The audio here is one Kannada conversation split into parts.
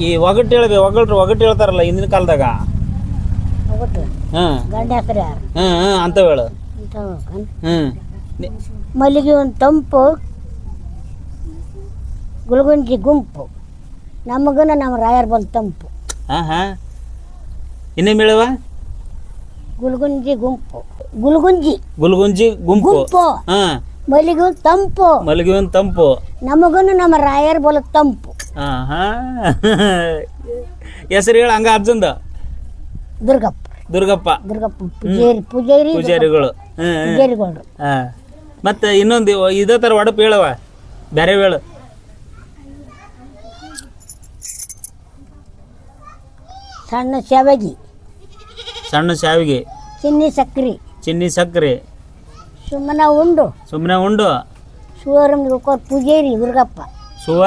ಈ ಒಗಟ್ಟು ಹೇಳಿದೆ ಒಗಟ್ರು ಒಗಟ್ಟು ಹೇಳ್ತಾರಲ್ಲ ಹಿಂದಿನ ಕಾಲದಾಗ? ಹ್ಮ್ ಗಂಡ ಹೆಸರು ಯಾರು? ಹ್ಮ್ ಹ್ಮ್ ಅಂತ ಹೇಳು. ಹ್ಮ್ ನಿ- ಮಲ್ಲಿಗೆ ಒಂದು ತಂಪು ಗುಲ್ಗುಂಜಿ ಗುಂಪು. ನಮಗನ ನಮ್ಮ ರಾಯರ್ ಬಂದು ತಂಪು. ಹಾ ಹಾ. ಇನ್ನೇಮ್ ಹೇಳವ ಗುಲ್ಗುಂಜಿ ಗುಂಪು. ಗುಲ್ಗುಂಜಿ. ಗುಲ್ಗುಂಜಿ ಗುಂಪು. ಗುಂಪು. ಹಾ. ಮಲ್ಲಿಗೆ ಒಂದು ತಂಪು. ಮಲ್ಲಿಗೆ ಒಂದು ತಂಪು. ನಮಗನು ನಮ್ಮ ರಾಯರ್ ಬಲ ತಂಪು. ಹೆಸರು ಹೇಳ ಹಂಗ ಅರ್ಜುನ್ ದುರ್ಗಪ್ಪ. ದುರ್ಗಪ್ಪ. ದುರ್ಗಪ್ಪ ಪೂಜಾರಿ ಪೂಜಾರಿ ಪೂಜಾರಿಗಳು. ಪೂಜಾರಿಗಳು ಮತ್ತೆ ಇನ್ನೊಂದು ಇದೇ ತರ ಒಡಪು ಹೇಳವ ಬೇರೆ ಹೇಳು. ಸಣ್ಣ ಶಾವಿಗೆ. ಸಣ್ಣ ಶಾವಿಗೆ. ಚಿನ್ನಿ ಸಕ್ರಿ. ಚಿನ್ನಿ ಸಕ್ಕರೆ ಸುಮ್ಮನೆ ಉಂಡು. ಸುಮ್ಮನೆ ಉಂಡು. ಶಿವರಮ್ಗೆ ಪೂಜೇರಿ ದುರ್ಗಪ್ಪ. ಸುವ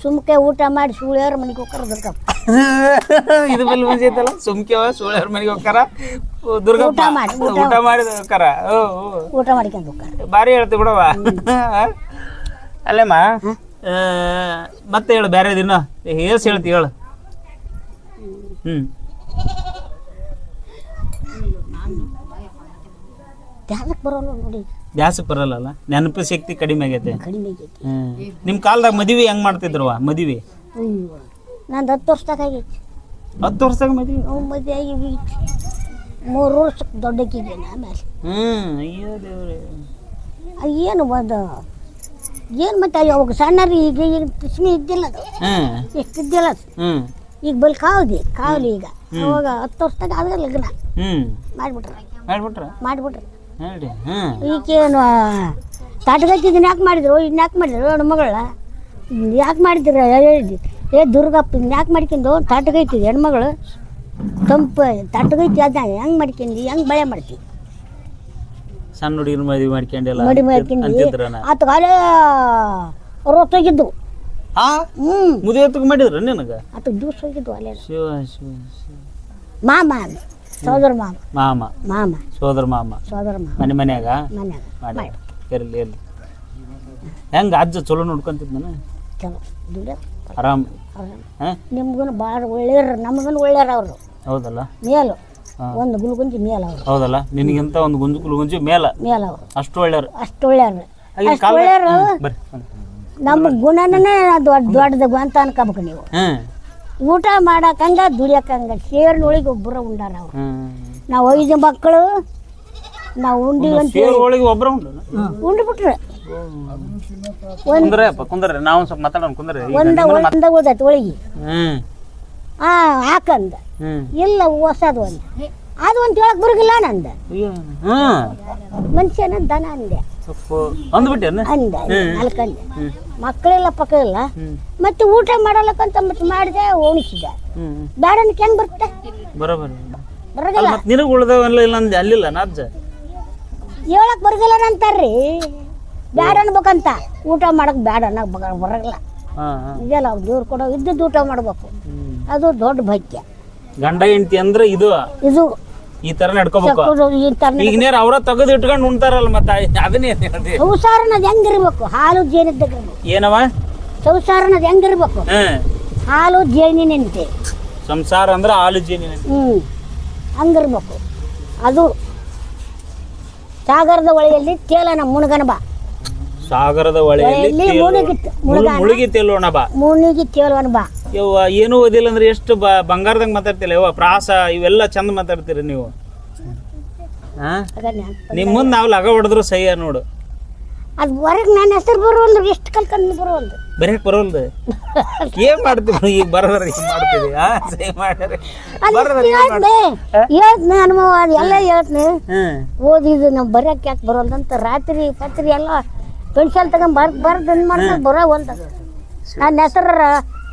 ಸುಮ್ಕೆ ಊಟ ಮಾಡಿ ಸುಳ್ಯವ್ರ ಮನೆಗೆ ಹೋಗ್ತಾರ ದುರ್ಗಪ್ಪ ಇದು ಬಲ್ ಮಂಜಿ ಐತಲ್ಲ? ಸುಮ್ಕೆ ಸುಳ್ಳ್ಯಾರ ಮನೆಗೆ ಹೋಗ್ತಾರ ದುರ್ಗಾ ದುರ್ಗಪ್ಪ. ಊಟ ಮಾಡಿ, ಊಟ ಊಟ ಮಾಡಿದ ಹೋಗ್ತಾರ ಓ ಓ. ಊಟ ಮಾಡ್ಕೊಂಡು ಹೋಗ್ತಾರ ಭಾರಿ ಹೇಳ್ತಿ ಬಿಡವ ಅಲ್ಲೇಮ್ಮ? ಆ, ಮತ್ತೆ ಹೇಳು ಬೇರೆ ದಿನ. ಏಸ್ ಹೇಳ್ತಿ ಹೇಳು. ಹ್ಮ್. ಧ್ಯಾನಕ್ಕೆ ಬರೋಲ್ಲ ನೋಡಿ ಬ್ಯಾಸಕ್ ಬರಲ್ಲಲ್ಲ? ನೆನಪು ಶಕ್ತಿ ಕಡಿಮೆ ಆಗೈತೆ. ಕಡಿಮೆ ಆಗೈತಿ. ಹ್ಮ್. ನಿಮ್ಮ ಕಾಲದಾಗ ಮದುವೆ ಹೆಂಗ್ ಮಾಡ್ತಿದ್ರು ಮದುವೆ? ನಂದು ಹತ್ತು ವರ್ಷದಾಗ ಆಗೈತಿ ಹತ್ತು ವರ್ಷದಾಗ ಮದುವೆ? ನಾವು ಮದುವೆ ಆಗಿ ಮೂರು ವರ್ಷಕ್ಕೆ ದೊಡ್ಡಕ್ಕಿದ್ದೇನೆ ಆಮೇಲೆ. ಹ್ಮ್ ಅಯ್ಯೋ ದೇವ್ರೆ. ಅದು ಏನು ಒಂದು ಏನು ಮತ್ತೆ ಅವಾಗ ಸಣ್ಣರಿ ಈಗ ಈಗ ಪಿಸ್ಮಿ ಇದ್ದಿಲ್ಲ ಅದು. ಹ್ಮ್. ಎಷ್ಟು ಇದ್ದಿಲ್ಲ ಅದು. ಹ್ಮ್. ಈಗ ಬಲ್ ಕಾವಲಿ ಕಾವಲಿ ಈಗ. ಅವಾಗ ಹತ್ತು ವರ್ಷದಾಗ ಆದ್ರೆ ಲಗ್ನ. ಹ್ಮ್. ಮಾಡಿಬಿಟ್ರೆ. ಮಾಡ್ಬಿಟ್ರ? ಮಾಡಿಬಿಟ್ರೆ. ಈಗೇನು ತಾಟಗತ್ತಿದ್ದನ್ನ ಯಾಕೆ ಮಾಡಿದ್ರು? ಇನ್ನು ಯಾಕೆ ಮಾಡಿದ್ರು ನನ್ನ ಮಗಳ? ಯಾಕೆ ಮಾಡಿದ್ರು? ಏ ದುರ್ಗಪ್ಪ ಇನ್ನು ಯಾಕೆ ಮಾಡ್ಕೊಂಡು ತಾಟಗೈತಿದ್ವಿ ಹೆಣ್ಮಗಳು? ತಂಪು ತಾಟಗೈತಿ ಅದ ಹೆಂಗೆ ಮಾಡ್ಕೊಂಡು ಹೆಂಗೆ ಬಳೆ ಮಾಡ್ತೀವಿ ಸಣ್ಣ ಹುಡುಗಿನ ಮದುವೆ ಮಾಡ್ಕೊಂಡಿಲ್ಲ ಮಡಿ ಮಾಡ್ಕೊಂಡು ಆತ ಕಾಲೇ ಹೋಗಿದ್ದು ಆ ಎತ್ತಕ್ ಮಾಡಿದ್ರ ನಿನಗ? ಆತ ದಿವ್ಸ ಹೋಗಿದ್ದು ಅಲ್ಲೇ ಶಿವ ಶಿವ. ಮಾಮ. ಸೋದರ ಮಾಮ. ಮಾಮ. ಮಾಮ. ಸೋದರ ಮಾಮ. ಸೋದರ ಮಾಮ. ಮನೆ ಮನ್ಯಾಗ? ಮನ್ಯಾಗ. ಮಾಡಿ. ಇರಲಿ ಇರ್ಲಿ. ಹೆಂಗ ಅಜ್ಜ ಚಲೋ ನೋಡ್ಕೊಂತಿದ್ನ ನಾನು ಚಲೋ. ದುಡ್ಡು ಆರಾಮ್. ಹಾ? ನಿಮ್ಗೂ ಭಾಳ ಒಳ್ಳೆಯವ್ರು ನಮಗೂ ಒಳ್ಳೆಯವ್ರು ಅವರು. ಹೌದಲ್ಲ? ಮೇಲು. ಒಂದು ಗುಲ್ಗುಂಜಿ ಮೇಲ ಅವರು. ಹೌದಲ್ಲ? ನಿನಗಿಂತ ಒಂದು ಗುಂಜು ಗುಲ್ಗುಂಜಿ ಮೇಲ. ಮೇಲ ಅವರು. ಅಷ್ಟು ಒಳ್ಳೆಯವ್ರು. ಅಷ್ಟು ಬನ್ನಿ. ನಮ್ಮ ಗುಣನೇ ದೊಡ್ಡ ದೊಡ್ಡದು ಅಂತ ಅನ್ಕೋಬೇಕು ನೀವು. ಊಟ ಮಾಡಕ್ಕಂಗ ದುಡಿಯಕ್ಕಂಗ ಸೇರ್ನೊಳಗೆ ಒಬ್ಬರ ಉಂಡಾರ ಅವ್ರು. ನಾವು ಐದು ಮಕ್ಕಳು ನಾವು ಉಂಡಿ ಅಂತ ಒಬ್ರ ಉಂಡು? ಉಂಡು ಬಿಟ್ರೆ. ಕುಂದ್ರೆ ಕುಂದ್ರೆ ನಾವು ಸ್ವಲ್ಪ ಮಾತಾಡೋಣ ಕುಂದ್ರೆ. ಈಗ ಒಂದ ನಿಮ್ಮನ್ನ ಒಂದ ಉಳ್ದೈತೆ ಒಳಗೆ. ಆ ಹಾಕಂದ. ಇಲ್ಲ ಹೊಸದು ಒಂದು. ಅದು ಒಂದು ಹೇಳಕ್ ಬರೋಗಿಲ್ಲ ನಂದ. ಮನುಷ್ಯನ ದನ ಅಂದೆ. ಮಕ್ಕಳೆಲ್ಲ ಪಕ್ಕ ಇಲ್ಲ ಮತ್ತೆ ಊಟ ಮಾಡಲಕ್ಕಂತ ಮತ್ತೆ ಮಾಡಿದೆ ಓಣಿಸಿದೆ ಬೇಡ ಹೆಂಗ್ ಬರುತ್ತೆ? ಬರೋಬರ. ಬರೋದಿಲ್ಲ. ಮತ್ತೆ ನಿನಗೆ ಉಳ್ದವಲ್ಲ ಇಲ್ಲ ಅಂದೆ ಅಲ್ಲಿಲ್ಲ ನಾಜ್ಜ ಹೇಳಕ್ ಬರೋದಿಲ್ಲ ಅಂತಾರ್ರಿ ಬೇಡ ಅನ್ಬೇಕಂತ. ಊಟ ಮಾಡಕ್ ಬೇಡ ಅನ್ನಕ್ ಬರಲ್ಲ. ಇದೆಲ್ಲ ದೂರ ಕೊಡೋ ಇದ್ದದ್ದು ಊಟ ಮಾಡ್ಬೇಕು. ಅದು ದೊಡ್ಡ ಭಾಗ್ಯ. ಗಂಡ ಹೆಂಡತಿ ಅಂದ್ರೆ ಇದು. ಇದು ಈ ತರ ನಡ್ಕೋಬೇಕು. ಈ ತರ ಈಗ ನೇರ ಅವ್ರ ತೆಗೆದು ಇಟ್ಕೊಂಡು ಉಣ್ತಾರಲ್ಲ ಮತ್ತ ಅದನ್ನೇ ಸಂಸಾರನದ್ ಹೆಂಗಿರ್ಬೇಕು? ಹಾಲು ಜೇನಿದ್ದಾಗಿರ್ಬೇಕು ಏನವ? ಸಂಸಾರನದ್ ಹೆಂಗಿರ್ಬೇಕು? ಹ್ಮ್ ಹಾಲು ಜೇನಿನಂತೆ ಸಂಸಾರ ಅಂದ್ರೆ ಹಾಲು ಜೇನಿನ ಹ್ಮ್. ಹಂಗಿರ್ಬೇಕು. ಅದು ಸಾಗರದ ಹೊಳೆಯಲ್ಲಿ ತೇಲನ ಮುಣಗನ ಬಾ. ಸಾಗರದ ಹೊಳೆಯಲ್ಲಿ ಹೊಳೆಯಲ್ಲಿ ತೇಲು- ಮುಳುಗಿತ್ತು ಮುಳು- ಮುಳುಗಾನ ಮುಳುಗಿ ತೇಲೋಣ ಬಾ. ಮುಳುಗಿ ತೇಲೋಣ ಬಾ. ಯವ್ವ ಏನೂ ಓದಿಲ್ಲ ಅಂದ್ರೆ ಎಷ್ಟು ಬ ಬಂಗಾರದಂಗ ಮಾತಾಡ್ತಿಲ್ಲ ಯವ್ವ ಪ್ರಾಸ ಇವೆಲ್ಲ ಚಂದ ಮಾತಾಡ್ತೀರಿ ನೀವು. ಹಾ ಅದನ್ನ ನಿಮ್ ಮುಂದ್ ನಾವ್ ಲಗ ಹೊಡೆದ್ರು ಸಹ್ಯ ನೋಡು. ಅದು ಹೊರಗೆ ನನ್ನ ಹೆಸರು ಬರುವಂದ್ರೆ ಎಷ್ಟು ಕಲ್ಕಂಡು ಬರುವಲ್ದು ಬರೆಯಕ್ ಬರೋಲ್ದು? ಏನ್ ಮಾಡ್ತೀವಿ ಈಗ ಬರೋದ್ರ ಏನ್ ಮಾಡ್ತೀವಿ ಹಾ ಸಹಿ ಮಾಡ್ಯಾರ. ಬರೋದ್ರ ಏನ್ ಹೇಳ್ತನೆ ಅನುಭವ ಎಲ್ಲ ಹೇಳ್ತೀನಿ. ಓದಿದ್ದು ನಾವು ಬರೆಯಕ್ಕೆ ಯಾಕೆ ಬರೋಲ್ದಂತ ರಾತ್ರಿ ಪತ್ರಿ ಎಲ್ಲ ಪೆನ್ಶನ್ ತಗೊಂಡ್ ಬರ್ ಬರ್ದು ಏನು ಮಾಡ್ತಾರೆ ಬರೋ ಒಂದು. ನನ್ನ ಹೆಸರು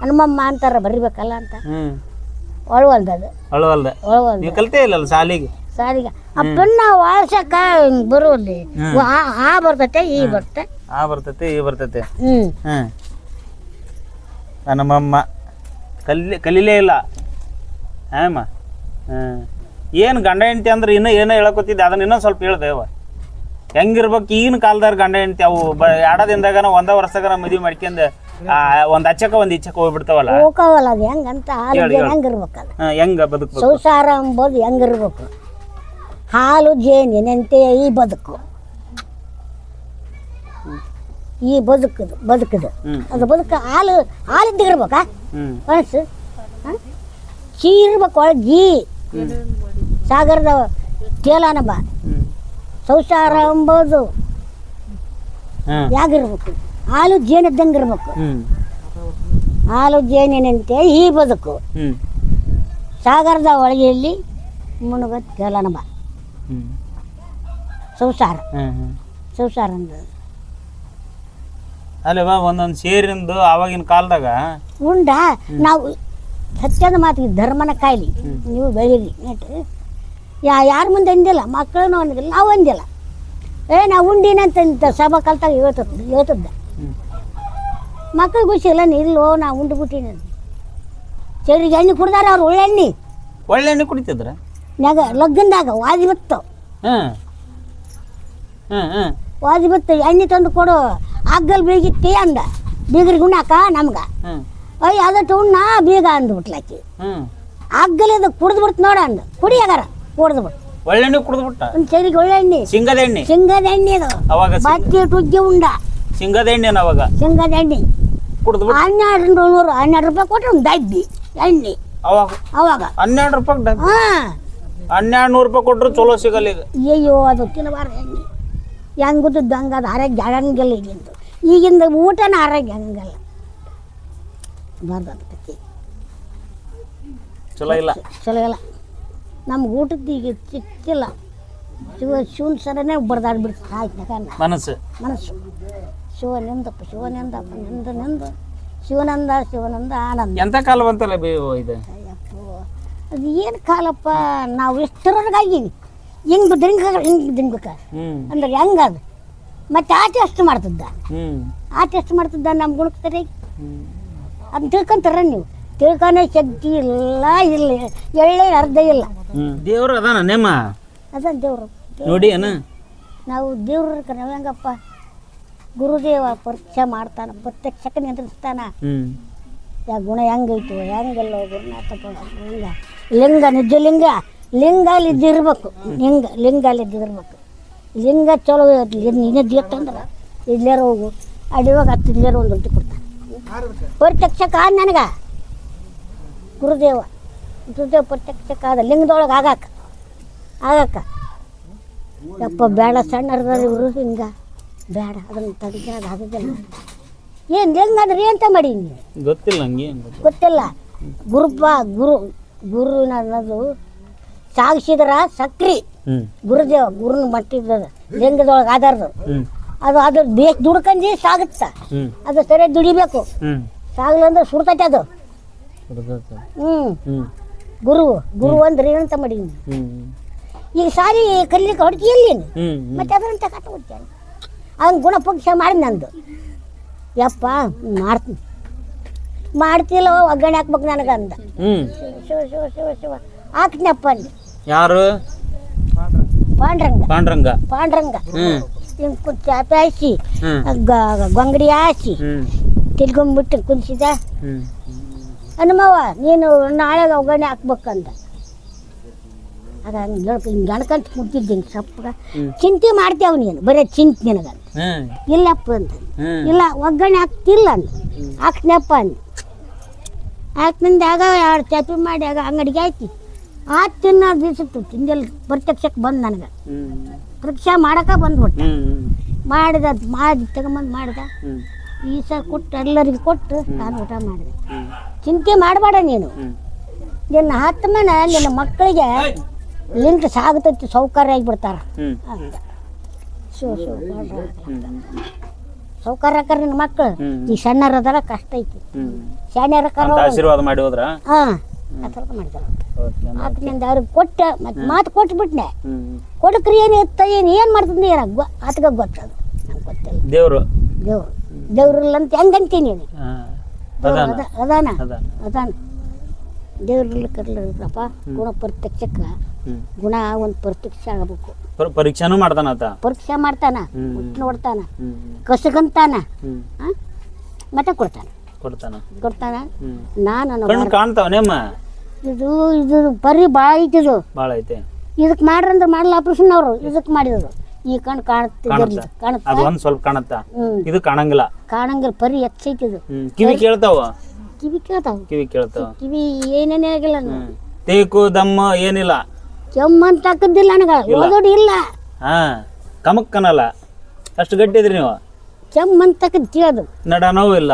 ಹನುಮಮ್ಮ ಅಂತಾರ ಬರಿಬೇಕಲ್ಲ ಅಂತ. ಹ್ಮ್. ಒಳವಲ್ದು. ಅದು ಅಳವಲ್ದ ಒಳವಲ್ದು. ನೀವು ಕಲ್ತೇ ಇಲ್ಲಲ್ಲ ಶಾಲಿಗೆ? ಸಾರಿಗೆ ಆ ಪೆನ್ನ ವಾಳ್ಸಕ್ಕ ಬರುವಲ್ಲಿ ಆ ಬರ್ತತೆ ಈ ಬರ್ತತೆ. ಆ ಬರ್ತತೆ ಈ ಬರ್ತತೆ. ಹ್ಮ್. ಹ್ಮ್. ಕಲಿ ಕಲೀಲೇ ಇಲ್ಲ. ಹಾಂ ಏನು ಗಂಡ ಹೆಂಡತಿ ಅಂದ್ರೆ ಇನ್ನೂ ಏನೋ ಹೇಳಕೊತಿದ್ದೆ ಅದನ್ನ ಇನ್ನೊಂದು ಸ್ವಲ್ಪ ಹೇಳ್ದೇವ ಹೆಂಗಿರ್ಬೇಕು ಈಗಿನ ಕಾಲದಾರ ಗಂಡ ಹೆಂಡತಿ ಅವು ಬ ಎರಡ ದಿನದಾಗನ ಒಂದ ವರ್ಷದಾಗ ಮದುವೆ ಮಾಡ್ಕೊಂಡು ಒಂದ್ ಅಚ್ಚಕ ಒಂದ್ ಇಚ್ಚಕ ಹೋಗ್ಬಿಡ್ತಾವಲ್ಲ? ಹೋಗವಲ್ಲ ಅದು ಹೆಂಗಂತ ಹಾಲು ಹೇಳು, ಜೇನು ಹೇಳು. ಹೆಂಗಿರ್ಬೇಕು ಅದು? ಹಾ, ಹೆಂಗ ಬದುಕ್ಬೇಕು? ಸಂಸಾರ ಎಂಬುದು ಹೆಂಗಿರ್ಬೇಕು ಹಾಲು ಜೇನಿನಂತೆ ಈ ಬದುಕು. ಈ ಬದುಕದು ಬದುಕದು. ಹ್ಮ್. ಅದು ಬದುಕು ಹಾಲು ಹಾಲಿದ್ದಿರ್ಬೇಕಾ ಹ್ಮ್. ಮನಸ್ಸು? ಚೀ ಇರ್ಬೇಕು ಒಳಗೆ ಗೀ ಹ್ಮ್. ಸಾಗರದ ತೇಲಾನ ಬಾ. ಹ್ಮ್. ಸಂಸಾರ ಎಂಬುದು ಹಾ ಯಾಗಿರ್ಬೇಕು ಹಾಲು ಜೇನಿದ್ದಂಗೆ ಇರ್ಬೇಕು. ಹಾಲು ಜೇನಿನಂತೆ ಈ ಬದುಕು. ಸಾಗರದ ಒಳಗೆಯಲ್ಲಿ ಮುಣಗತ್ ಬಾ ಸಂಸಾರ. ಸಂಸಾರ ಅಂದ. ಅಲ್ಲವಾ ಒಂದೊಂದು ಸೇರಿಂದು ಅವಾಗಿನ ಕಾಲದಾಗ. ಉಂಡ ನಾವು ಸತ್ಯದ ಮಾತಿಗೆ ಧರ್ಮನ ಕಾಯ್ಲಿ. ನೀವು ಬೆಳೀರಿ. ನೆಟ್ಟು ಯಾ ಯಾರ ಮುಂದೆ ಅಂದಿಲ್ಲ ಮಕ್ಕಳನ್ನು ಅಂದಿಲ್ಲ ನಾವು ಅಂದಿಲ್ಲ. ಏ ನಾವು ಉಂಡಿನಂತ ಸಭಾ ಕಲ್ತಾಗ ಹೇಳ್ತದ ಹೇಳ್ತದ್ದ. ಹ್ಮ್ ಮಕ್ಕಳಿಗೆ ಖುಷಿಲ್ಲ ಇಲ್ಲೋ ನಾ ಉಂಡು ಬಿಟ್ಟಿನಿ. ಎಣ್ಣೆ ಕುಡ್ದಾರ ಅವ್ರು ಒಳ್ಳೆ ಎಣ್ಣೆ. ಒಳ್ಳೆ ಎಣ್ಣೆ ಕುಡಿತಿದ್ರ? ನೆಗ ಲಗ್ನದಾಗ ವಾದಿ ಬತ್ತು. ವಾದಿ ಬತ್ತು ಎಣ್ಣೆ ತಂದು ಕೊಡು ಅಗ್ಗಲ್ ಬೀಗಿತ್ತಿ ಅಂದ. ಬೀಗರಿಗೆ ಉಣ್ಣಾಕ ನಮ್ಗೆ. ಅಯ್ಯ ಅದಟ್ಟು ಉಣ್ಣ ಬೀಗ ಅಂದ್ಬಿಟ್ಲಾಕಿ ಅಗ್ಗಲ್ ಇದು ಕುಡ್ದು ಬಿಡ್ತು ನೋಡ ಅಂದ. ಕುಡಿಯಾಗಾರ ಕುಡ್ದು ಬಿಟ್ಟು ಒಳ್ಳೆ ಕುಡ್ದು ಬಿಟ್ಟ? ಒಂದು ಒಳ್ಳೆ ಎಣ್ಣೆ. ಸಿಂಗದ ಎಣ್ಣೆ? ಸಿಂಗದ ಎಣ್ಣೆ ಅದು ಬತ್ತಿ ಟುಜ್ಜಿ ಉಂಡ. ಸಿಂಗದ ಎಣ್ಣೆನ ಅವಾಗ? ಶೇಂಗದ ಎಣ್ಣೆ ಕುಡಿದ್ಬಿಟ್ಟು ಹನ್ನೆರಡು ನೂರು ಹನ್ನೆರಡು ರೂಪಾಯಿ ಕೊಟ್ಟರು ದಬ್ಬಿ ಎಣ್ಣೆ. ಅವಾಗ? ಅವಾಗ. ಹನ್ನೆರಡು ರೂಪಾಯಿ ಡಬ್ಬಿ? ಹಾಂ. ಹನ್ನೆರಡು ನೂರು ರೂಪಾಯಿ ಕೊಟ್ರು ಚಲೋ ಸಿಗಲ್ಲ ಈಗ. ಅಯ್ಯೋ ಅದು ತಿನ್ನಬಾರ್ದು ಎಣ್ಣೆ. ಹೆಂಗುದ್ದು ಹಂಗೆ ಅದು ಆರೋಗ್ಯ ಆಗಂಗಿಲ್ಲ ಈಗಿಂದು. ಈಗಿಂದ ಊಟನ ಆರೋಗ್ಯ ಆಗಂಗಿಲ್ಲ. ಬಾರ್ದು ಚಲೋ ಇಲ್ಲ. ಚಲೋ ಇಲ್ಲ. ನಮ್ಗೆ ಊಟದ್ದು ಈಗ ಸಿಕ್ಕಿಲ್ಲ. ಶಿವ ಶಿವನ ಸರನೇ ಬಡ್ದಾಡ್ಬಿಡ್ತು ಆಯ್ತು ಮನಸ್ಸು. ಮನಸ್ಸು. ಶಿವನೆಂದಪ್ಪ ಶಿವನೆಂದಪ್ಪ ನಿಂದ ನಿಂದ ಶಿವನಂದ ಶಿವನಂದ ಆನಂದ. ಎಂತ ಕಾಲ ಬಂತಲ್ಲ ಬೇವು ಇದು? ಅಯ್ಯಪ್ಪೋ ಅದು ಏನು ಕಾಲಪ್ಪ? ನಾವು ಎಷ್ಟರವರೆಗಾಗೀವಿ ಹಿಂಗೆ ದಿಂಗ ಹಿಂಗೆ ದಿಂಗ್ಬೇಕ ಹ್ಮ್. ಅಂದ್ರೆ ಹೆಂಗ ಅದು? ಮತ್ತೆ ಆ ಟೆಸ್ಟ್ ಮಾಡ್ತಿದ್ದ. ಆ ಟೆಸ್ಟ್ ಮಾಡ್ತಿದ್ದ ನಮ್ಮ ಗುಣಕ್ತಾರೆ ಅದನ್ನ ತಿಳ್ಕೊಂತಾರ ನೀವು. ತಿಳ್ಕೊನೇ ಶಕ್ತಿ ಇಲ್ಲ ಇಲ್ಲ ಎಳ್ಳೆ ಅರ್ಧ ಇಲ್ಲ. ದೇವ್ರು ಅದಾನ ನೇಮ ಅದ ದೇವ್ರು. ನೋಡಿ ಏನ ನಾವು ದೇವ್ರ ಹೆಂಗಪ್ಪ ಗುರುದೇವ ಪರೀಕ್ಷೆ ಮಾಡ್ತಾನ ಪ್ರತ್ಯಕ್ಷಕ ನಿಂದ್ರಿಸ್ತಾನ. ಯಾ ಗುಣ ಹೆಂಗೈತು ಹೆಂಗಿಲ್ಲ ಗುರುನಾಥ ಲಿಂಗ. ಲಿಂಗ ನಿಜ ಲಿಂಗ ಲಿಂಗ ಅಲ್ಲಿ ಇದ್ದಿರ್ಬೇಕು ಲಿಂಗ ಲಿಂಗ ಅಲ್ಲಿ ಇದ್ದಿರ್ಬೇಕು ಲಿಂಗ ಚಲೋ ಇನ್ನದ್ದು ಇತ್ತಂದ್ರೆ ಇಲ್ಲೇರ ಹೋಗು. ಅಡಿವಾಗ ಹತ್ತು ಇಲ್ಲೇರ ಒಂದು ರೊಟ್ಟಿ ಕೊಡ್ತಾನೆ. ಪ್ರತ್ಯಕ್ಷಕ ಆದ ನನಗೆ. ಗುರುದೇವ ಗುರುದೇವ ಪ್ರತ್ಯಕ್ಷಕ ಆದ ಲಿಂಗದೊಳಗೆ ಆಗಾಕ ಆಗಾಕ ಯಪ್ಪ ಬೇಡ ಸಣ್ಣ ಇವರು ಹಿಂಗ. ಬೇಡ ಅದನ್ನು ತಡಿಕೊಳ್ಳೋದು ಆಗೋದಿಲ್ಲ ಏನು ಲಿಂಗ ಅಂದ್ರೆ ಎಂತ ಮಾಡಿ ನೀವು ಗೊತ್ತಿಲ್ಲ ಏನ್ ಗೊತ್ತಿಲ್ಲ. ಗುರುಪ ಗುರು ಗುರುವಿನ ಅನ್ನೋದು ಸಾಗಿಸಿದ್ರ ಸಕ್ರಿ. ಗುರುದೇವ ಗುರುನ ಮಟ್ಟಿದ್ದದ ಲಿಂಗದೊಳಗೆ ಆಧಾರದ ಅದು ಅದು ಬೇಸ್ ದುಡ್ಕಂಜಿ ಸಾಗುತ್ತ. ಅದು ಸರಿಯಾಗಿ ದುಡಿಬೇಕು. ಸಾಗಲಂದ್ರೆ ಸುಡ್ತೈತೆ ಅದು. ಹ್ಞೂ ಹ್ಮ್. ಗುರು ಗುರು ಅಂದ್ರೆ ಏನಂತ ಮಾಡಿ ಈಗ ಸಾರಿ ಕಲಿಲಿಕ್ಕೆ ಹೊಡ್ತಿ ಎಲ್ಲಿ ಮತ್ತೆ ಅದರಂತ ಕಟ್ಟ ಹಂಗೆ ಗುಣಪಕ್ಷ ಮಾಡಿ ನಂದು. ಯಪ್ಪ ಮಾಡ್ತೀನಿ. ಮಾಡ್ತಿಲ್ಲ ಒಗ್ಗರಣೆ ಹಾಕ್ಬೇಕು ನನಗೆ ಅಂದ ಹ್ಮ್. ಶಿವ ಶಿವ ಶಿವ ಶಿವ. ಹಾಕ್ತೀನಪ್ಪ ಅಂದೆ ಯಾರು? ಪಾಂಡ್ರಂಗ. ಪಾಂಡ್ರಂಗ. ಪಾಂಡ್ರಂಗ. ಹ್ಮ್. ಕುಂತು ಚಾಪೆ ಹಾಸಿ ಹ್ಮ್. ಗ- ಗೊಂಗಡಿ ಹಾಸಿ ಹ್ಮ್. ತಿರ್ಗೊಂಬಿಟ್ಟು ಕುದಿಸಿದ ಹ್ಮ್. ಹನುಮವ್ವ ನೀನು ನಾಳೆ ಒಗ್ಗರಣೆ ಹಾಕ್ಬೇಕಂದ. ಅದ ಹಿಂಗೆ ಹಿಂಗೆ ಅಣ್ಕಂತ ಕುಂತಿದ್ದೆ ಹಿಂಗೆ ಸಪ್ಪಗ. ಹ್ಮ್. ಚಿಂತೆ ಮಾಡ್ತೇವ ನೀನು? ಬರೀ ಚಿಂತೆ ನಿನಗ ಹ್ಮ್ ಇಲ್ಲಪ್ಪ ಅಂತ ಇಲ್ಲ ಒಗ್ಗರಣೆ ಹಾಕ್ತಿಲ್ಲ ಅಂದ. ಹಾಕ್ನಪ್ಪ ಅಂದ. ಹಾಕ್ತಿಂದ ಆಗ ಎರಡು ಚಾಪಿ ಮಾಡಿ ಆಗ ಅಂಗಡಿಗೆ ಆಯ್ತಿ. ಆ ತಿನ್ನೋ ದಿವ್ಸತ್ತು ತಿಂದಲ್ಲಿ ಪ್ರತ್ಯಕ್ಷಕ್ಕೆ ಬಂದು ನನಗೆ. ಪರೀಕ್ಷೆ ಮಾಡಕ್ಕೆ ಬಂದ್ಬಿಟ್ಟ ಮಾಡಿದ ಮಾಡಿ ತಗೊಂಬಂದು ಮಾಡಿದ. ಈ ಸಲ ಕೊಟ್ಟು ಎಲ್ಲರಿಗೂ ಕೊಟ್ಟು ನಾನು ಊಟ ಮಾಡಿದೆ. ಚಿಂತೆ ಮಾಡಬೇಡ ನೀನು. ನಿನ್ನ ಆತ್ಮನ ನಿನ್ನ ಮಕ್ಕಳಿಗೆ ಲಿಂಕ್ ಸಾಗುತ್ತೈತಿ ಸೌಕರ್ಯ ಆಗಿಬಿಡ್ತಾರ ಅಂತ. ಶಿವ ಶಿವ ಸೌಕರ್ಯ ಆಕಾರ ನಿನ್ನ ಮಕ್ಕಳು. ಈ ಸಣ್ಣರದಲ್ಲ ಕಷ್ಟ ಐತಿ. ಕರ ಆಶೀರ್ವಾದ ಮಾಡಿ ಹೋದ್ರ? ಹಾಂ ಮಾಡಿದಾರ. ಅವ್ರಿಗೆ ಕೊಟ್ಟ ಮತ್ತೆ ಮಾತು ಕೊಟ್ಬಿಟ್ನೆ. ಬಿಟ್ನೆ ಕೊಡಕ್ರಿ ಏನು ಇತ್ತ ಏನು ಏನು ಮಾಡ್ತಿದ್ದೆ ಏನ ಆತಗ ಗೊತ್ತದು ನಂಗೆ ಗೊತ್ತಿಲ್ಲ ದೇವ್ರು? ದೇವ್ರು. ದೇವ್ರಿಲ್ಲ ಅಂತ ಹೆಂಗಂತೀನಿ ನೀನು? ಹಾ ದೇವ್ರು ಅದಾನ ಅದ- ಅದಾನ ದೇವ್ರಿಲ್ಲ ಕರ್ಲಿಲ್ಲಪ್ಪ ಗುಣ ಪ್ರತ್ಯಕ್ಷಕ್ಕೆ ಗುಣ ಒಂದು ಪರೀಕ್ಷೆ ಆಗಬೇಕು. ಪರ್- ಪರೀಕ್ಷಾನು ಮಾಡ್ತಾನ ಆತ? ಪರೀಕ್ಷೆ ಮಾಡ್ತಾನ. ಮುಟ್ಟು ನೋಡ್ತಾನ ಕಸಗಂತಾನ? ಮತ್ತೆ ಕೊಡ್ತಾನ. ಕೊಡ್ತಾನ. ಕೊಡ್ತಾನ? ನಾನು ಕಣ್ಣು ಕಾಣ್ತಾವ ನಿಮ್ಮ? ಇದು ಇದು ಪರಿ ಭಾಳ ಐತಿದು ಭಾಳ ಐತೆ. ಇದಕ್ಕೆ ಮಾಡ್ರಂದ್ರೆ ಮಾಡಲ್ಲ ಆಪರೇಷನ್ ಅವರು. ಇದಕ್ಕೆ ಮಾಡಿದ್ರು ಈ ಕಣ್ಣು ಕಾಣುತ್ತಿದ್ದಿರ್ಲಿ ಕಾಣುತ್ತಾ? ಅದು ಒಂದ್ ಸ್ವಲ್ಪ ಕಾಣತ್ತ? ಇದು ಕಾಣಂಗಿಲ್ಲ. ಕಾಣಂಗಿಲ್ಲ ಪರಿ ಹೆಚ್ಚೈತಿ ಇದು. ಕಿವಿ ಕೇಳ್ತಾವ? ಕಿವಿ ಕೇಳ್ತಾವ. ಕಿವಿ ಕೇಳ್ತಾವ. ಕಿವಿ ಏನೇನೇ ಆಗಿಲ್ಲ ತೇಕು ದಮ್ಮ ಏನಿಲ್ಲ. ಕೆಮ್ಮಂತ ಹಾಕದ್ದಿಲ್ಲ ನನಗೆ. ಓದೋಡಿ ಇಲ್ಲ. ಹಾ ಕಮಕ್ಕನಲ್ಲ. ಅಷ್ಟು ಗಟ್ಟಿ ಇದ್ರಿ ನೀವು. ಕೆಮ್ಮಂತ ಹಾಕದ್ ಕೇಳದು. ನಡ ನೋವು ಇಲ್ಲ.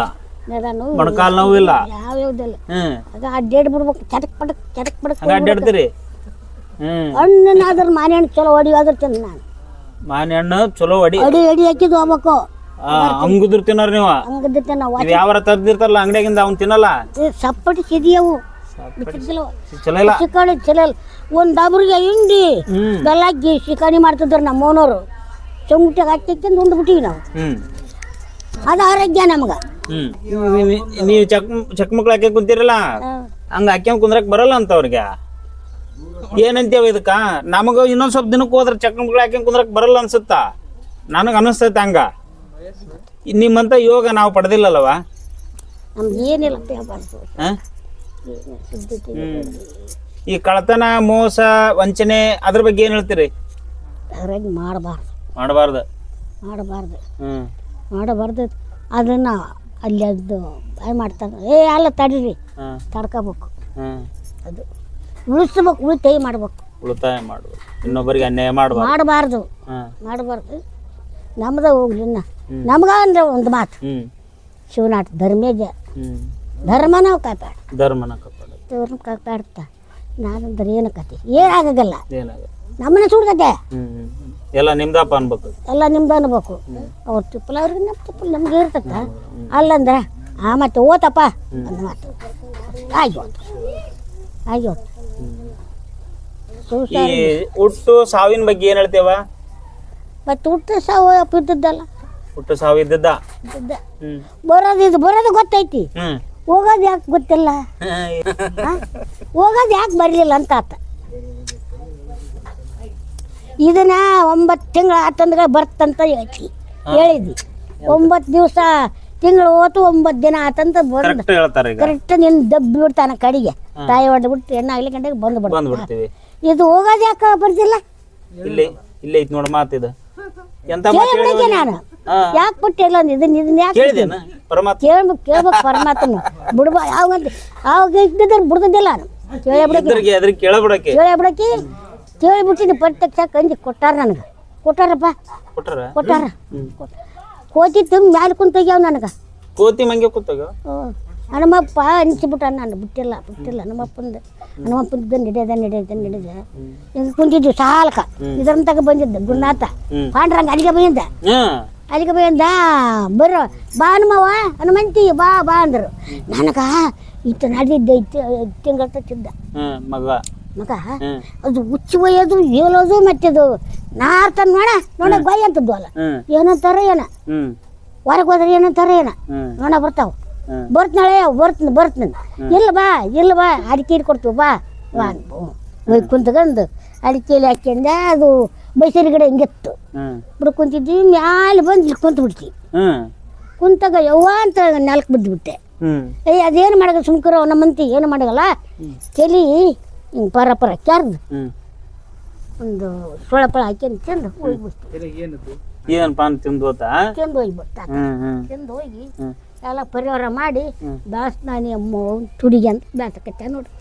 ನಡ ನೋವು ಮೊಣಕಾಲು ನೋವು ಇಲ್ಲ. ಯಾವ ಯಾವುದಿಲ್ಲ. ಹ್ಮ್. ಆಗ ಅಡ್ಡಾಡಿ ಬಿಡ್ಬೇಕು. ಚಟಕ್ ಪಟಕ್ ಚಟಕ್ ಪಟಕ್ ಹಂಗ ಅಡ್ಡಾಡ್ತೀರಿ ಹ್ಮ್. ಆದ್ರ ಮಾನೆ ಹಣ್ಣು ಚಲೋ ಹೊಡಿ ಆದ್ರೆ ತಿಂದ ನಾನು. ಮಾನೆ ಹಣ್ಣು ಚಲೋ ಅಡಿ ಅಡಿ ಅಡಿ ಹಾಕಿದ್ ಹೋಗ್ಬೇಕು. ಹಂಗದ್ರ ತಿನ್ನೋರ್ ನೀವು. ಹಂಗದತ್ತೆ ನಾವು ಇವ್ ಯಾವಾರ ತರ್ದಿರ್ತಾರಲ್ಲ ಅಂಗಡಿಯಾಗಿಂದ ಅವ್ನು ತಿನ್ನಲ್ಲ? ಸಪ್ಪಟಿ ಸಿದಿಯವು ಚಲೋ ಇಲ್ಲ. ಚಲೋ ಇಲ್ಲ. ಒಂದು ಡಬ್ರಿಗೆ ಹಿಂಡಿ ಬೆಲ್ಲ ಹಾಕಿ ಶಿಕಾಣಿ ಮಾಡ್ತಿದ್ರು ನಮ್ಮ ಓನರು ಚೊಂಗುಟಿಗೆ ಹಾಕಿ ತಿಂದು ಉಂಡು ಬಿಟ್ಟಿವಿ ನಾವು ಅದು ಆರೋಗ್ಯ ನಮ್ಗೆ. ನೀವು ಚಕ್ ಚಕ್ ಮಕ್ಳು ಹಾಕಿ ಕುಂತಿರಲ್ಲ? ಹಂಗ ಹಾಕ್ಯಂಡ್ ಕುಂದ್ರಕ್ ಬರಲ್ಲ ಅಂತ ಅವ್ರಿಗೆ ಏನಂತೇವ ಇದಕ್ಕ? ನಮಗ ಇನ್ನೊಂದ್ ಸ್ವಲ್ಪ ದಿನಕ್ಕೆ ಹೋದ್ರೆ ಚಕ್ ಮಕ್ಳು ಹಾಕಿ ಕುಂದ್ರಕ್ ಬರಲ್ಲ ಅನ್ಸುತ್ತ? ನನಗ ಅನಿಸ್ತೈತೆ ಹಂಗ. ನಿಮ್ಮಂತ ಯೋಗ ನಾವು ಪಡೆದಿಲ್ಲಲ್ಲವ? ನಮ್ಗೆ ಏನಿಲ್ಲ ಈ ಕಳತನ ಮೋಸ ವಂಚನೆ ಅದ್ರ ಬಗ್ಗೆ ಏನ್ ಹೇಳ್ತೀರಿ? ಅದ್ರಾಗ ಮಾಡಬಾರ್ದು. ಮಾಡಬಾರ್ದು? ಮಾಡಬಾರ್ದು. ಹ್ಮ್. ಮಾಡಬಾರ್ದು. ಅದನ್ನ ಅಲ್ಲಿ ಅದು ಮಾಡ್ತಾರೆ ಏ ಅಲ್ಲ ತಡೀರಿ. ಹ್ಮ್ ತಡ್ಕೋಬೇಕು. ಹ್ಮ್. ಅದು ಉಳಿಸ್ಬೇಕು ಉಳಿತಾಯ ಮಾಡ್ಬೇಕು. ಉಳಿತಾಯ ಮಾಡ್ಬೇಕು. ಇನ್ನೊಬ್ಬರಿಗೆ ಅನ್ಯಾಯ ಮಾಡ್ಬಾರ್ದು. ಮಾಡಬಾರ್ದು. ಹ್ಮ್ ಮಾಡಬಾರ್ದು. ನಮ್ದ ಹೋಗ್ಲಿ ಇನ್ನ. ನಮ್ಗ ಅಂದ್ರೆ ಒಂದು ಮಾತು. ಹ್ಮ್. ಶಿವನಾಟ ಧರ್ಮೇಜ. ಹ್ಮ್. ಧರ್ಮ ನಾವು ಕಾಪಾಡ. ಧರ್ಮನ ಕಾಪಾಡ. ಧರ್ಮ ಕಾಪಾಡ್ತಾ. ನಾನಂದ್ರೆ ಏನು ಕತೆ? ಏನಾಗಲ್ಲ. ಏನಾಗ ನಮ್ಮನ್ನ ಸುಡ್ಕತೆ. ಎಲ್ಲ ನಿಮ್ದಪ್ಪ ಅನ್ಬೇಕು. ಎಲ್ಲ ನಿಮ್ದು ಅನ್ಬೇಕು. ಅವ್ರ ತಿಪ್ಪಲ ಅವ್ರಿಗೆ ನಮ್ಮ ತಿಪ್ಪಲ್ ನಮ್ಗೆ ಇರ್ತತ್ತ ಅಲ್ಲಂದ್ರ ಆ ಮತ್ತೆ ಓತಪ್ಪ. ಅಂದ ಮಾತು. ಆಗಿ ಹೋತು. ಆಗಿ ಹೋತು. ಈ ಹುಟ್ಟು ಸಾವಿನ ಬಗ್ಗೆ ಏನ್ ಹೇಳ್ತೇವ? ಮತ್ತೆ ಹುಟ್ಟು ಸಾವು ಬಿದ್ದದ್ದಲ್ಲ ಹುಟ್ಟು ಸಾವು ಇದ್ದದ್ದ? ಬರೋದು ಇದು ಬರೋದು ಗೊತ್ತೈತಿ. ಹೋಗೋದು ಯಾಕೆ ಗೊತ್ತಿಲ್ಲ? ಹೋಗೋದು ಯಾಕೆ ಬರಲಿಲ್ಲ ಅಂತ ಆತ. ಇದನ್ನ ಒಂಬತ್ತು ತಿಂಗಳ ಆತಂದ್ರೆ ಬರ್ತಂತ ಹೇಳ್ತಿ. ಹೇಳಿದ್ವಿ. ಒಂಬತ್ತು ದಿವಸ ತಿಂಗಳು ಹೋತು ಒಂಬತ್ತು ದಿನ ಆತಂತ ಬಂದು ಕರೆಕ್ಟ್ ನಿನ್ನ ದಬ್ಬಿ ಬಿಡ್ತಾನ ಕಡೆಗೆ. ತಾಯಿ ಹೊಡೆದು ಬಿಟ್ಟು ಎಣ್ಣೆ ಆಗ್ಲಿ ಗಂಟೆಗೆ ಬಂದು ಇದು ಹೋಗೋದು ಯಾಕೆ ಬರ್ತಿಲ್ಲ ಇಲ್ಲಿ ಇಲ್ಲೇ ಐತಿ ನೋಡ ಮಾತಿದು ಎಂತ ಮಾತು ಕೇಳಿಬಿಡಕ್ಕೆ ನಾನು ಯಾಕೆ ಬಿಟ್ಟಿಲ್ಲ ಇದನ್ನ ಇದನ್ನ ಯಾಕೆ ಕೇಳಿದೇನ? ಪರಮಾತ್ಮ. ಕೇಳ್ಬೇಕು ಕೇಳ್ಬೇಕು ಪರಮಾತ್ಮ ಬಿಡ್ಬಾ ಯಾವಾಗ ಅವಾಗ ಇದ್ದಿದ್ರೆ ಬಿಡ್ದಿದ್ದಿಲ್ಲ ನಾನು ಕೇಳೇ ಬಿಡಕ್ಕೆ ಇದ್ರಿಗೆ ಅದ್ರಿಗೆ ಕೇಳಬಿಡಕ್ಕೆ. ಕೊಟ್ಟಾರ ನನಗೆ. ಕೊಟ್ಟಾರಪ್ಪ. ಕೊಟ್ಟಾರ? ಕೊಟ್ಟಾರ. ಕೋತಿ ತುಂಬ ಮ್ಯಾಲೆ ಕುಂತೋಗ್ಯಾವ ನನಗೆ. ಕೋತಿ ಮಂಗೆ ಕೂತಾಗ ಹನುಮಪ್ಪ ಅನಿಸ್ಬಿಟ್ಟ ನಾನು ಬಿಟ್ಟಿಲ್ಲ ಬಿಟ್ಟಿಲ್ಲ. ಹನುಮಪ್ಪಂದು ಹನುಮಪ್ಪಂದ ನಡೆಯದ ನಡೆಯದ ನಡೆದ ಹಿಂಗೆ ಕುಂತಿದ್ವಿ ಸಾಲಕ. ಇದರಂತಕ ಬಂದಿದ್ದ ಗುರುನಾಥ. ಪಾಂಡ್ರಂಗ ಅಲ್ಲಿಗೆ ಹ್ಮ್ ಅಲ್ಲಿಗೆ ಬಂದ ಬರೋ ಬಾ ಹನುಮವ್ವ ಹನುಮಂತಿ ಬಾ ಬಾ ಅಂದರು. ನನಗೆ ಇತ್ತು ನಡೆದಿದ್ದ ಇತ್ತು ತಿಂಗಳ ಹ್ಮ್ ಮಗ. ಮಗ ಅದು ಹುಚ್ಚಿ ಒಯ್ಯೋದು ಏಳೋದು ಮತ್ತೆ ಅದು ನಾರ್ತಾನ ನೋಡ ನೋಡ ಗೊಯ್ ಅಂತದ್ದು ಅಲ್ಲ. ಏನಂತಾರ ಏನ. ಹೊರಗೆ ಹೋದ್ರೆ ಏನಂತಾರ ಏನ. ನೋಡ ಬರ್ತಾವ. ಬರ್ತಾಳೆ ಬರ್ತೀನಿ ಬರ್ತೀನಿ ಇಲ್ಲ ಬಾ ಇಲ್ಲ ಬಾ ಅಡಿಕೆ ಕೊಡ್ತೀವಿ ಬಾ. ಬಾ ಹೋಗಿ ಕುಂತ್ಕೊಂಡು ಅಡಿಕೆಲಿ ಹಾಕ್ಯಂದ ಅದು ಬೈಸರಿ ಗಿಡ ಹಿಂಗಿತ್ತು ಬಿಡು ಕುಂತಿದ್ವಿ ಮ್ಯಾಲೆ ಬಂದು ಇಲ್ಲಿ ಕುಂತು ಬಿಡ್ತಿ. ಕುಂತಾಗ ಯವ್ವ ಅಂತ ನೆಲಕ್ಕೆ ಬಿದ್ದು ಬಿಟ್ಟೆ ಏಯ್ ಅದೇನು ಮಾಡಲ್ಲ ಸುಮ್ಕರ ನಮ್ಮಂತಿ ಏನು ಮಾಡಲ್ಲ ಚಲಿ ಹಿಂಗೆ ಪರ ಪರ ಕ್ಯಾರ್ದು ಒಂದು ಸೊಳ ಪಳ ಹಾಕ್ಯಂದು ತಿಂದು ಹೋಗ್ಬಿಡ್ತು ಏನಪ್ಪ ತಿಂದು ಹೋತಾ? ತಿಂದು ಹೋಗಿ ಎಲ್ಲ ಪರಿಹಾರ ಮಾಡಿ ದಾಸ್ತಾನಿ ಅಮ್ಮ ತುಡಿಗೆ ಅಂತ ಬ್ಯಾಸಕತ್ತೆ ನೋಡ್ರಿ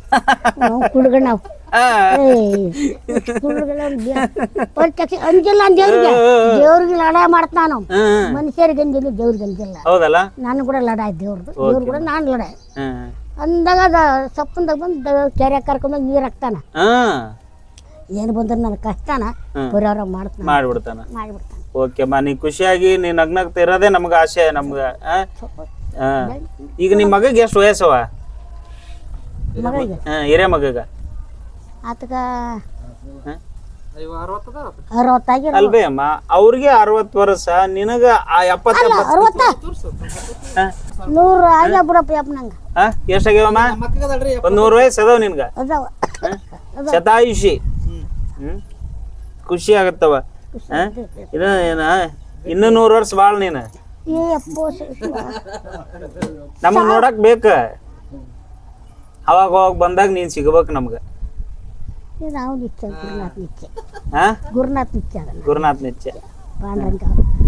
ನಾವು ಕುಡುಗಣ ನಾವು ಅಂಜಿಲ್ಲ ದೇವ್ರಿಗೆ. ದೇವ್ರಿಗೆ ಲಡಾಯ ಮಾಡ್ತಾನ ನಾನು. ಮನುಷ್ಯರಿಗೆ ಅಂಜಿಲ್ಲ ದೇವ್ರಿಗೆ ಅಂಜಿಲ್ಲ. ನಾನು ಕೂಡ ಲಡಾಯ್ ದೇವ್ರದ್ದು ದೇವ್ರು ಕೂಡ ನಾನು ಲಡಾಯ್ ಅಂದಾಗ ಅದ ಸಪ್ಪಂದಾಗ ಬಂದು ಕೆರೆ ಕರ್ಕೊಂಡೋಗಿ ನೀರು ಹಾಕ್ತಾನ. ಏನು ಬಂದ್ರೆ ನನ್ನ ಕಷ್ಟನ. ಪರಿಹಾರ ಮಾಡ್ತಾನ ಮಾಡ್ಬಿಡ್ತಾನ. ಮಾಡಿಬಿಡ್ತಾನೆ. ಓಕೆ ಮಾ ನೀ ಖುಷಿಯಾಗಿ ನೀ ನಗ್ನಗ್ತಾ ಇರೋದೇ ನಮ್ಗ ಆಸೆ ನಮ್ಗ. ಈಗ ನಿಮ್ಮ ಮಗಗೆ ಎಷ್ಟು ವಯಸ್ಸವ? ಹಿರೇ ಮಗಗ. ಆತಗ ಅಲ್ವೇ ಅಮ್ಮ ಅವ್ರಿಗೆ ಅರವತ್ತು ವರ್ಷ ನಿನಗ ಎಷ್ಟಾಗ್ಯಾವಮ್ಮ ಒಂದ್ ನೂರು ವಯಸ್ಸು ಅದಾವ ನಿನ್ಗ? ಶತಾಯುಷಿ. ಹ್ಮ್? ಖುಷಿ ಆಗತ್ತವ? ಇದು ಏನ? ಇನ್ನು ನೂರು ವರ್ಷ ಬಾಳ್ ನೀನು. ನಮಗ್ ನೋಡಕ್ ಬೇಕ. ಅವಾಗ ಅವಾಗ ಬಂದಾಗ ನೀನ್ ಸಿಗ್ಬೇಕು ನಮ್ಗ. ಗುರುನಾಥ್ ನಿತ್ಯ ಹಾ ಗುರುನಾಥ್ ನಿತ್ಯ